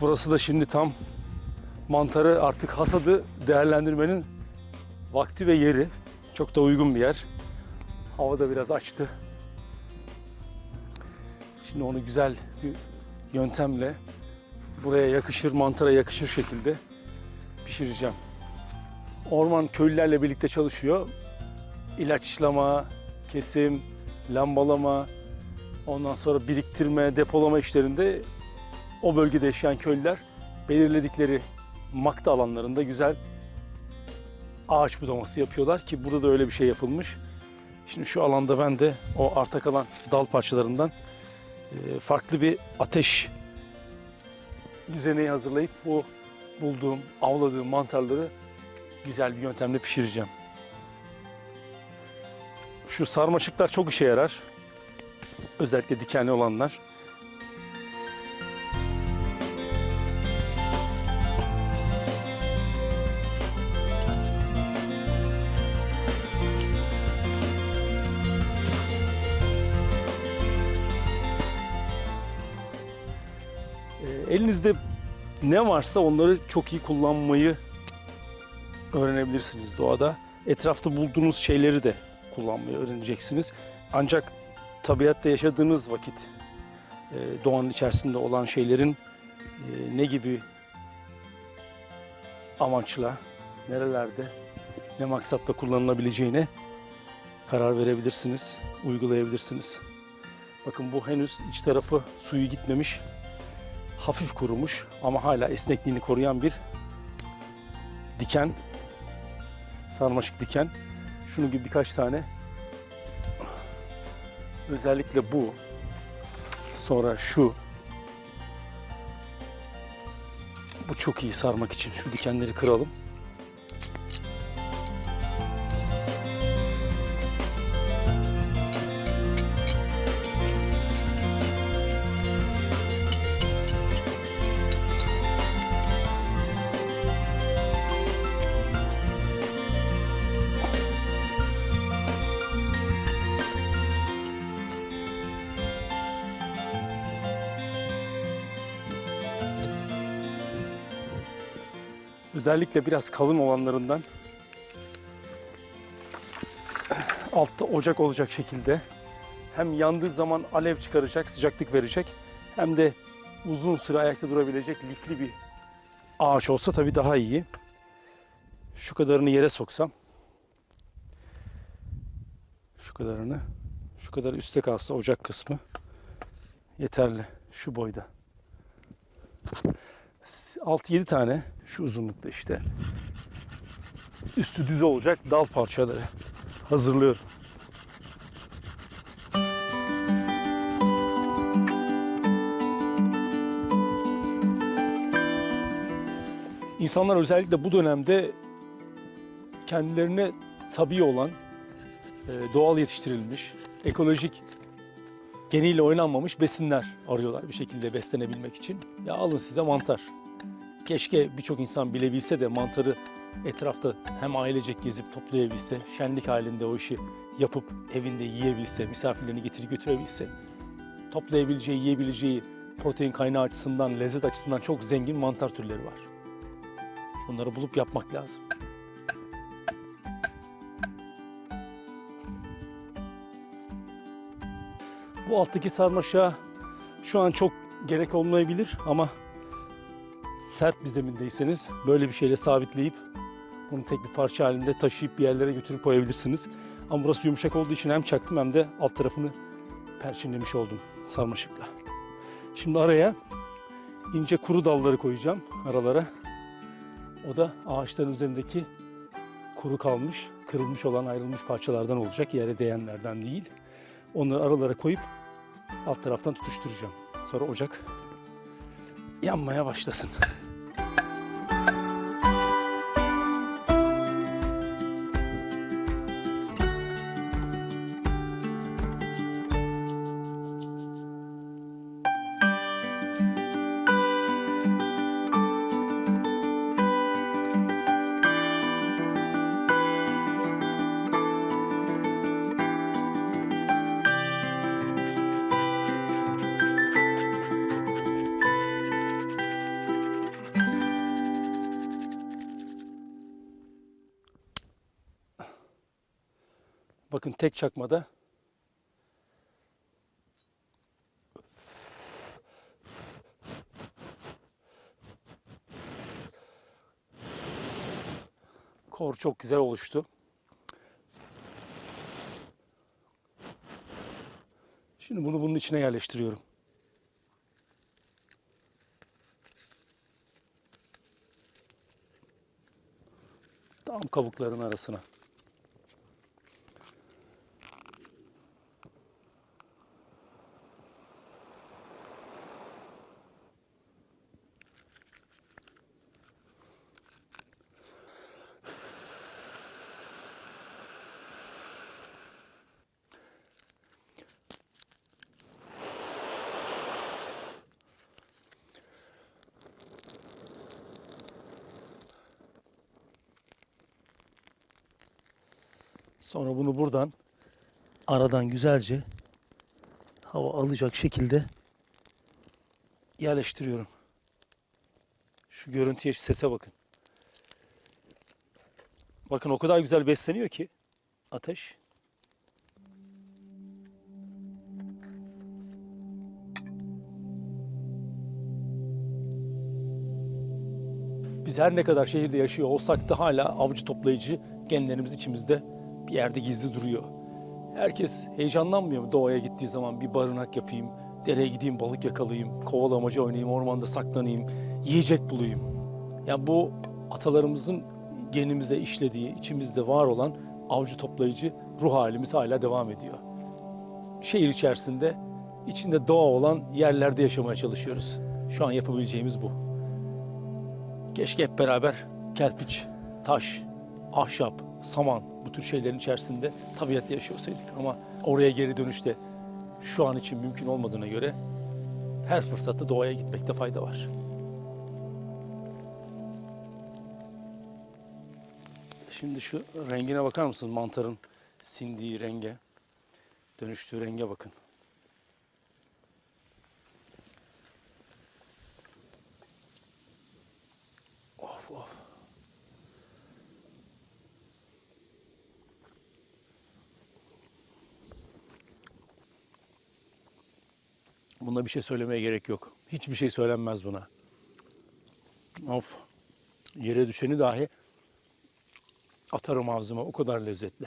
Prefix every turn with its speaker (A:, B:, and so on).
A: burası da şimdi tam mantarı artık hasadı değerlendirmenin vakti ve yeri. Çok da uygun bir yer. Hava da biraz açtı. Şimdi onu güzel bir yöntemle buraya yakışır, mantara yakışır şekilde pişireceğim. Orman köylülerle birlikte çalışıyor. İlaçlama, kesim, lambalama, ondan sonra biriktirme, depolama işlerinde o bölgede yaşayan köylüler belirledikleri makta alanlarında güzel ağaç budaması yapıyorlar ki burada da öyle bir şey yapılmış. Şimdi şu alanda ben de o arta kalan dal parçalarından e, farklı bir ateş düzeneği hazırlayıp bu bulduğum, avladığım mantarları güzel bir yöntemle pişireceğim. Şu sarmaşıklar çok işe yarar. Özellikle dikenli olanlar. Elinizde ne varsa onları çok iyi kullanmayı öğrenebilirsiniz doğada. Etrafta bulduğunuz şeyleri de kullanmayı öğreneceksiniz. Ancak tabiatta yaşadığınız vakit e, doğanın içerisinde olan şeylerin e, ne gibi amaçla, nerelerde, ne maksatla kullanılabileceğine karar verebilirsiniz, uygulayabilirsiniz. Bakın bu henüz iç tarafı suyu gitmemiş, hafif kurumuş ama hala esnekliğini koruyan bir diken, sarmaşık diken. Şunun gibi birkaç tane özellikle bu sonra şu bu çok iyi sarmak için şu dikenleri kıralım. Özellikle biraz kalın olanlarından altta ocak olacak şekilde hem yandığı zaman alev çıkaracak, sıcaklık verecek hem de uzun süre ayakta durabilecek lifli bir ağaç olsa tabii daha iyi. Şu kadarını yere soksam şu kadarını şu kadar üstte kalsa ocak kısmı yeterli şu boyda. 6-7 tane şu uzunlukta işte. Üstü düz olacak dal parçaları hazırlıyorum. İnsanlar özellikle bu dönemde kendilerine tabii olan, e, doğal yetiştirilmiş, ekolojik geniyle oynanmamış besinler arıyorlar bir şekilde beslenebilmek için. Ya alın size mantar. Keşke birçok insan bilebilse de mantarı etrafta hem ailecek gezip toplayabilse, şenlik halinde o işi yapıp evinde yiyebilse, misafirlerini getirip götürebilse, toplayabileceği, yiyebileceği protein kaynağı açısından, lezzet açısından çok zengin mantar türleri var. Bunları bulup yapmak lazım. Bu alttaki sarmaşığa şu an çok gerek olmayabilir ama sert bir zemindeyseniz böyle bir şeyle sabitleyip bunu tek bir parça halinde taşıyıp bir yerlere götürüp koyabilirsiniz. Ama burası yumuşak olduğu için hem çaktım hem de alt tarafını perçinlemiş oldum sarmaşıkla. Şimdi araya ince kuru dalları koyacağım aralara. O da ağaçların üzerindeki kuru kalmış, kırılmış olan ayrılmış parçalardan olacak. Yere değenlerden değil. Onları aralara koyup alt taraftan tutuşturacağım. Sonra ocak yanmaya başlasın. Bakın tek çakmada kor çok güzel oluştu. Şimdi bunu bunun içine yerleştiriyorum. Tam kabukların arasına. Sonra bunu buradan aradan güzelce hava alacak şekilde yerleştiriyorum. Şu görüntüye, şu sese bakın. Bakın o kadar güzel besleniyor ki ateş. Biz her ne kadar şehirde yaşıyor olsak da hala avcı toplayıcı genlerimiz içimizde bir yerde gizli duruyor. Herkes heyecanlanmıyor mu doğaya gittiği zaman bir barınak yapayım, dereye gideyim balık yakalayayım, kovalamaca oynayayım, ormanda saklanayım, yiyecek bulayım. Yani bu atalarımızın genimize işlediği, içimizde var olan avcı toplayıcı ruh halimiz hala devam ediyor. Şehir içerisinde, içinde doğa olan yerlerde yaşamaya çalışıyoruz. Şu an yapabileceğimiz bu. Keşke hep beraber kerpiç, taş, ahşap, saman bu tür şeylerin içerisinde tabiatta yaşıyorsaydık. Ama oraya geri dönüşte şu an için mümkün olmadığına göre her fırsatta doğaya gitmekte fayda var. Şimdi şu rengine bakar mısınız? Mantarın sindiği renge, dönüştüğü renge bakın. Of of. Buna bir şey söylemeye gerek yok. Hiçbir şey söylenmez buna. Of. Yere düşeni dahi atarım ağzıma. O kadar lezzetli.